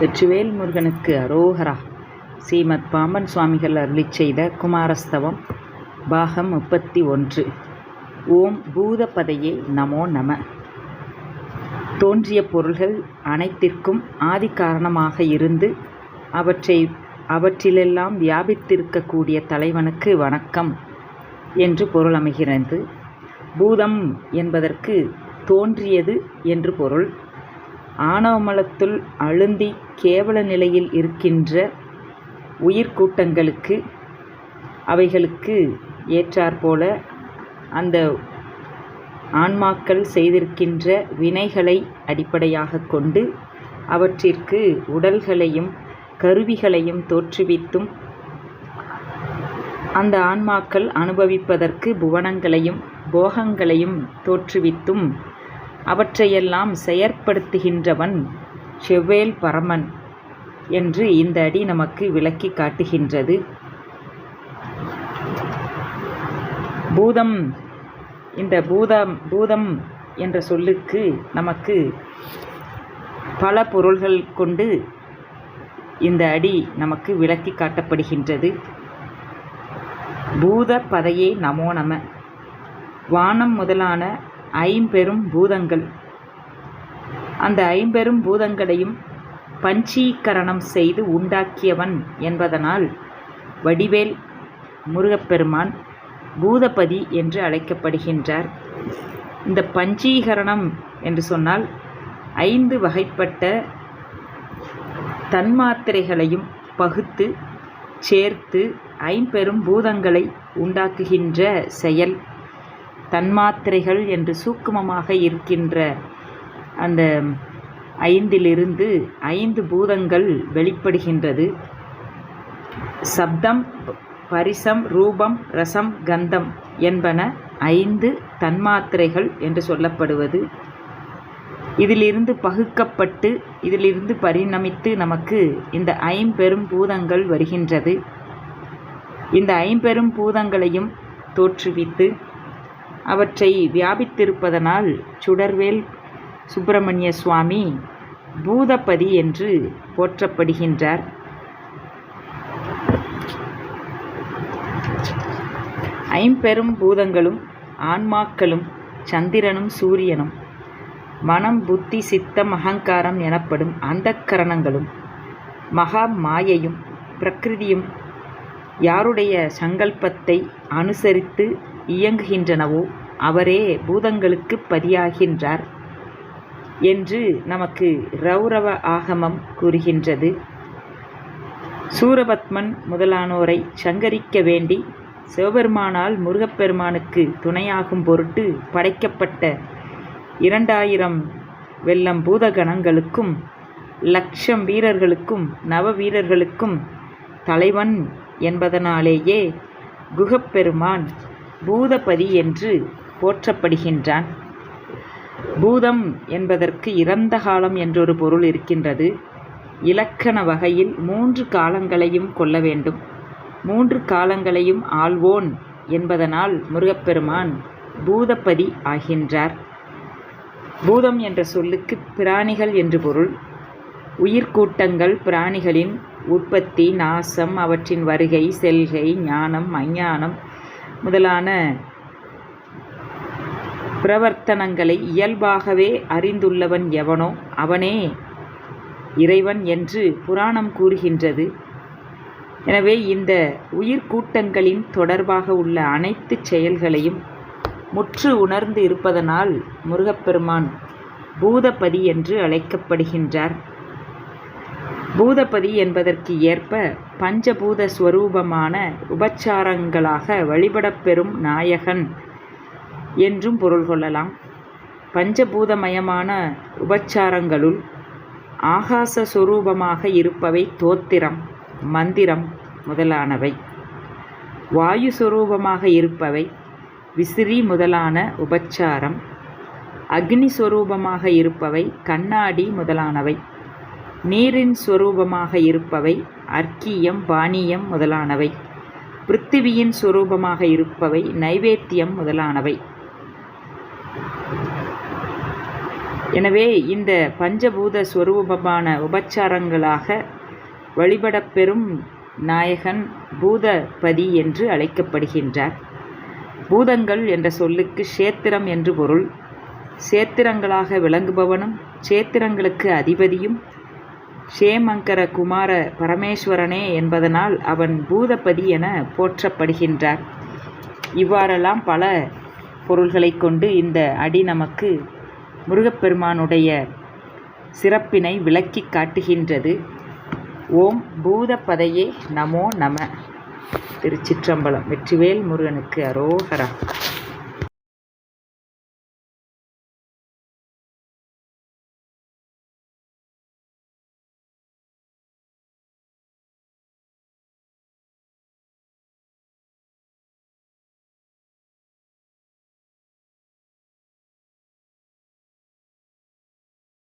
வெற்றிவேல் முருகனுக்கு அரோகரா. ஸ்ரீமத் பாம்பன் சுவாமிகள் அருளிச் செய்த குமாரஸ்தவம் பாகம் முப்பத்தி ஒன்று. ஓம் பூதபதையே நமோ நம. தோன்றிய பொருள்கள் அனைத்திற்கும் ஆதி காரணமாக இருந்து அவற்றை அவற்றிலெல்லாம் வியாபித்திருக்கக்கூடிய தலைவனுக்கு வணக்கம் என்று பொருள் அமைகிறது. பூதம் என்பதற்கு தோன்றியது என்று பொருள். ஆணவமலத்துள் அழுந்தி கேவல நிலையில் இருக்கின்ற உயிர்க்கூட்டங்களுக்கு அவைகளுக்கு ஏற்றாற்போல அந்த ஆன்மாக்கள் செய்திருக்கின்ற வினைகளை அடிப்படையாக கொண்டு அவற்றிற்கு உடல்களையும் கருவிகளையும் தோற்றுவித்தும் அந்த ஆன்மாக்கள் அனுபவிப்பதற்கு புவனங்களையும் போகங்களையும் தோற்றுவித்தும் அவற்றையெல்லாம் செயற்படுத்துகின்றவன் செவ்வேல் பரமன் என்று இந்த அடி நமக்கு விளக்கி காட்டுகின்றது. பூதம் இந்த பூதம் பூதம் என்ற சொல்லுக்கு நமக்கு பல பொருள்கள் கொண்டு இந்த அடி நமக்கு விளக்கி காட்டப்படுகின்றது. பூத பதையே நமோ நம. வானம் முதலான ஐம்பெரும் பூதங்கள். அந்த ஐம்பெரும் பூதங்களையும் பஞ்சீகரணம் செய்து உண்டாக்கியவன் என்பதனால் வடிவேல் முருகப்பெருமான் பூதபதி என்று அழைக்கப்படுகின்றார். இந்த பஞ்சீகரணம் என்று சொன்னால் ஐந்து வகைப்பட்ட தன்மாத்திரைகளையும் பகுத்து சேர்த்து ஐம்பெரும் பூதங்களை உண்டாக்குகின்ற செயல். தன்மாத்திரைகள் என்று சூக்குமமாக இருக்கின்ற அந்த ஐந்திலிருந்து ஐந்து பூதங்கள் வெளிப்படுகின்றது. சப்தம் பரிசம் ரூபம் ரசம் கந்தம் என்பன ஐந்து தன்மாத்திரைகள் என்று சொல்லப்படுவது. இதிலிருந்து பகுக்கப்பட்டு இதிலிருந்து பரிணமித்து நமக்கு இந்த ஐம்பெரும் பூதங்கள் வருகின்றது. இந்த ஐம்பெரும் பூதங்களையும் தோற்றுவித்து அவற்றை வியாபித்திருப்பதனால் சுடர்வேல் சுப்பிரமணிய சுவாமி பூதபதி என்று போற்றப்படுகின்றார். ஐம்பெரும் பூதங்களும் ஆன்மாக்களும் சந்திரனும் சூரியனும் மனம் புத்தி சித்தம் அகங்காரம் எனப்படும் அந்தக்கரணங்களும் மகா மாயையும் பிரகிருதியும் யாருடைய சங்கல்பத்தை அனுசரித்து இயங்குகின்றனவோ அவரே பூதங்களுக்கு பதியாகின்றார் என்று நமக்கு ரௌரவ ஆகமம் கூறுகின்றது. சூரபத்மன் முதலானோரை சங்கரிக்க வேண்டி சிவபெருமானால் முருகப்பெருமானுக்கு துணையாகும் பொருட்டு படைக்கப்பட்ட இரண்டாயிரம் வெள்ளம் பூதகணங்களுக்கும் லட்சம் வீரர்களுக்கும் நவ வீரர்களுக்கும் தலைவன் என்பதனாலேயே குகப்பெருமான் பூதபதி என்று போற்றப்படுகின்றான். பூதம் என்பதற்கு இறந்த காலம் என்றொரு பொருள் இருக்கின்றது. இலக்கண வகையில் மூன்று காலங்களையும் கொள்ள வேண்டும். மூன்று காலங்களையும் ஆள்வோன் என்பதனால் முருகப்பெருமான் பூதபதி ஆகின்றார். பூதம் என்ற சொல்லுக்கு பிராணிகள் என்று பொருள். உயிர்கூட்டங்கள் பிராணிகளின் உற்பத்தி நாசம் அவற்றின் வருகை செல்கை ஞானம் அஞ்ஞானம் முதலான பிரவர்த்தனங்களை இயல்பாகவே அறிந்துள்ளவன் எவனோ அவனே இறைவன் என்று புராணம் கூறுகின்றது. எனவே இந்த உயிர்கூட்டங்களின் தொடர்பாக உள்ள அனைத்து செயல்களையும் முற்று உணர்ந்து இருப்பதனால் முருகப்பெருமான் பூதபதி என்று அழைக்கப்படுகின்றார். பூதபதி என்பதற்கு ஏற்ப பஞ்சபூத ஸ்வரூபமான உபச்சாரங்களாக வழிபடப்பெறும் நாயகன் என்றும் பொருள் கொள்ளலாம். பஞ்சபூதமயமான உபச்சாரங்களுள் ஆகாச சுரூபமாக இருப்பவை தோத்திரம் மந்திரம் முதலானவை. வாயு சுரூபமாக இருப்பவை விசிறி முதலான உபச்சாரம் அக்னி சுரூபமாக இருப்பவை கண்ணாடி முதலானவை. நீரின் ஸ்வரூபமாக இருப்பவை அர்க்கியம் பானியம் முதலானவை. பிருத்திவியின் ஸ்வரூபமாக இருப்பவை நைவேத்தியம் முதலானவை. எனவே இந்த பஞ்சபூத சுரூபமான உபச்சாரங்களாக வழிபடப்பெறும் நாயகன் பூதபதி என்று அழைக்கப்படுகின்றார். பூதங்கள் என்ற சொல்லுக்கு சேத்திரம் என்று பொருள். சேத்திரங்களாக விளங்குபவனும் சேத்திரங்களுக்கு அதிபதியும் ஷேமங்கர குமார பரமேஸ்வரனே என்பதனால் அவன் பூதபதி என போற்றப்படுகின்றார். இவ்வாறெல்லாம் பல பொருள்களை கொண்டு இந்த அடி நமக்கு முருகப்பெருமானுடைய சிறப்பினை விளக்கி காட்டுகின்றது. ஓம் பூதபதையே நமோ நம. திருச்சிற்றம்பலம். வெற்றிவேல் முருகனுக்கு அரோகரா.